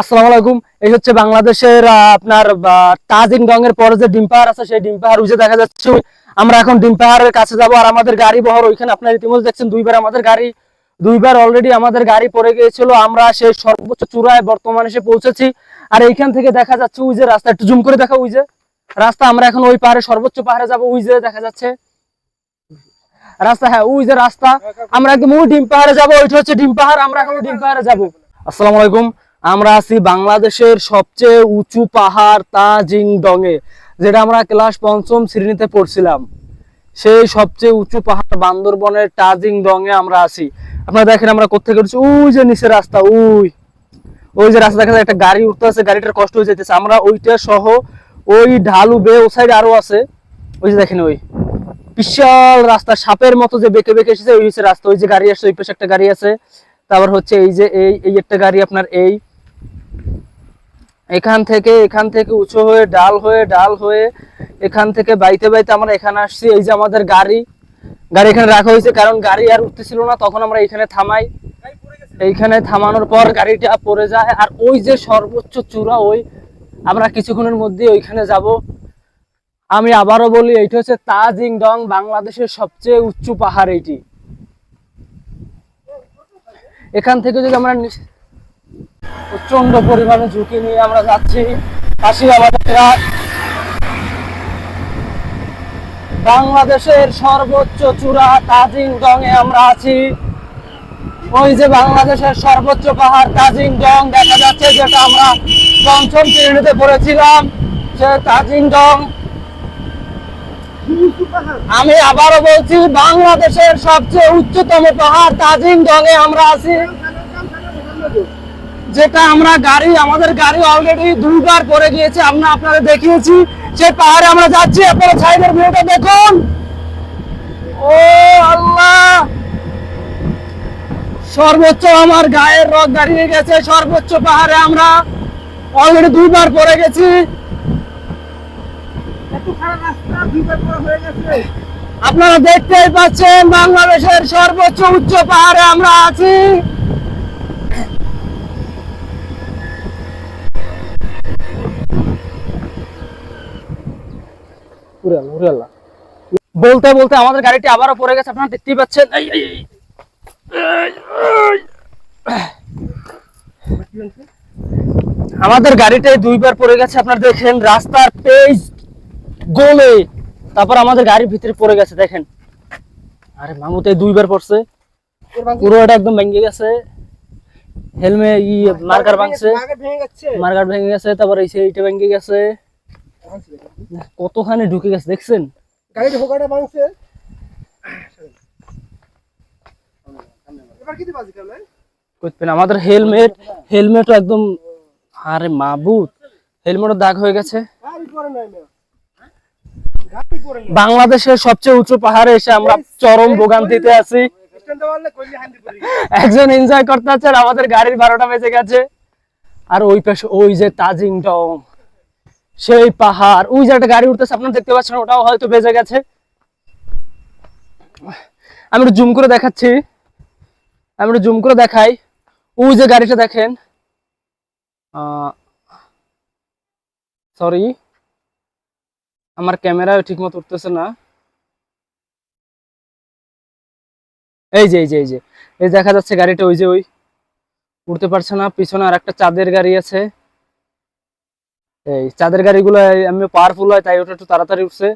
আসসালামু আলাইকুম। এই হচ্ছে বাংলাদেশের আপনার তাজিং ডং এর পরে যে ডিম পাহাড় আছে, সেই ডিম পাহাড় উজে দেখা যাচ্ছে আমরা এখন ডিম পাহাড়ের কাছে যাব আর আমাদের গাড়ি বহর ওইখানে আপনার ইতিমধ্যে দেখছেন, দুইবার আমাদের গাড়ি, দুইবার অলরেডি আমাদের গাড়ি পড়ে গিয়েছিল। আমরা সেই সর্বোচ্চ চূড়ায় বর্তমানে এসে পৌঁছেছি। আর এইখান থেকে দেখা যাচ্ছে ওই যে রাস্তা, একটু জুম করে দেখা ওই যে। রাস্তা, আমরা এখন ওই পাহাড়ে, সর্বোচ্চ পাহাড়ে যাব, ওই যে দেখা যাচ্ছে। রাস্তা হ্যাঁ ওই যে রাস্তা। আমরা একদম ওই ডিম পাহাড়ে যাব, ওইটা হচ্ছে ডিম পাহাড়, আমরা এখন ডিম পাহাড়ে যাব। আসসালামু আলাইকুম। আমরা আছি বাংলাদেশের সবচেয়ে উঁচু পাহাড় তাজিং ডঙে যেটা আমরা ক্লাস পঞ্চম শ্রেণীতে পড়ছিলাম। সেই সবচেয়ে উঁচু পাহাড় বান্দরবনের টাজিং ডঙে আমরা আছি। আপনারা দেখেন আমরা কোথেকে উঠছি, ওই যে নিচে রাস্তা, ওই। ওই যে রাস্তা, দেখা যায় একটা গাড়ি উঠতে আছে, গাড়িটার কষ্ট হয়ে যেতেছে আমরা ওইটা সহ ওই ঢালু বে ও সাইডে আরও আছে। ওই যে দেখেন ওই। বিশাল রাস্তা, সাপের মতো যে বেঁকে বেঁকে এসেছে, ওই হচ্ছে রাস্তা। ওই যে গাড়ি আসছে, ওই পাশে একটা গাড়ি আছে। তারপর হচ্ছে এই যে এই এই একটা গাড়ি, আপনার এই। এখান থেকে এখান থেকে উঁচু হয়ে, ডাল হয়ে ডাল হয়ে, এখান থেকে বাইতে বাইতে আমরা এখানে আসছি। এই যে আমাদের গাড়ি গাড়ি এখানে রাখা হয়েছে, কারণ গাড়ি আর উঠতেছিল না, তখন আমরা এখানে থামাই। এইখানে থামানোর পর গাড়িটা পড়ে যায়, আর ওই যে সর্বোচ্চ চূড়া, ওই আমরা কিছুক্ষণের মধ্যে ওইখানে যাব। আমি আবারও বলি, এইটা হচ্ছে তাজিং ডং বাংলাদেশের সবচেয়ে উঁচু পাহাড় এইটি এখান থেকে যদি আমরা প্রচণ্ড পরিমাণে ঝুঁকি নিয়ে আমরা যাচ্ছি। পাশে আমাদের বাংলাদেশের সর্বোচ্চ চূড়া তাজিং এ আমরা আছি। ওই যে বাংলাদেশের সর্বোচ্চ পাহাড় তাজিং ডং দেখা যাচ্ছে, যেটা আমরা পঞ্চম শ্রেণীতে পড়েছিলাম। সে তাজিং ডং। আমি আবারও বলছি, বাংলাদেশের সবচেয়ে উচ্চতম পাহাড় তাজিং ডং এ আমরা আছি। যেটা আমরা গাড়ি, আমাদের গাড়ি অলরেডি দুইবার পড়ে গিয়েছে, আমরা আপনারা দেখিয়েছি। সেই পাহাড়ে আমরা যাচ্ছি, আপনারা সাইডের ভিউটা দেখুন। ও আল্লাহ! সর্বোচ্চ আমার গায়ের রক দাঁড়িয়ে গেছে, সর্বোচ্চ পাহাড়ে আমরা অলরেডি দুইবার পড়ে গেছি। আপনারা দেখতেই পাচ্ছেন, বাংলাদেশের সর্বোচ্চ উচ্চ পাহাড়ে আমরা আছি। বলতে বলতে আমাদের গাড়িটি আবারও পড়ে গেছে আপনারা দেখতেই পাচ্ছেন। আমাদের গাড়িতে দুইবার পড়ে গেছে আপনারা দেখেন রাস্তার পেজ গোলে তারপর আমাদের গাড়ির ভিতরে পড়ে গেছে দেখেন। আরে মামুতে দুইবার পড়ছে। পুরো এটা একদম ভেঙে গেছে। হেলমে ই মার্কার ভাঙছে। মার্কার ভেঙে গেছে। তারপর এই সেইটা ভেঙে গেছে। কতখানি ঢুকে গেছে দেখছেন? গাড়ির হোকাটা ভাঙছে। আমাদের হেলমেট হেলমেটও একদম আরে মাবুত হেলমেটও দাগ হয়ে গেছে। বাংলাদেশের সবচেয়ে উঁচু পাহাড়ে এসে আমরা চরম ভোগান্তিতে আছি। একজন এনজয় করতে আছে আর আমাদের গাড়ির বারোটা বেজে গেছে। আর ওই পাশে ওই যে তাজিং ডং। সেই পাহাড়। ওই যে একটা গাড়ি উঠতেছে, আপনারা দেখতে পাচ্ছেন, ওটাও হয়তো বেজে গেছে। আমি একটু জুম করে দেখাচ্ছি। আমি একটু জুম করে দেখাই। ওই যে গাড়িটা দেখেন। সরি আমার ক্যামেরা ঠিক মতো উঠতেছে না। এই যে এই যে এই যে। এই দেখা যাচ্ছে গাড়িটা, ওই যে, ওই। উঠতে পারছে না। পিছনে আর একটা চাঁদের গাড়ি আছে। এই চাঁদের গাড়িগুলো এমনি পাওয়ারফুল হয় তাই ওটা একটু তাড়াতাড়ি উঠছে।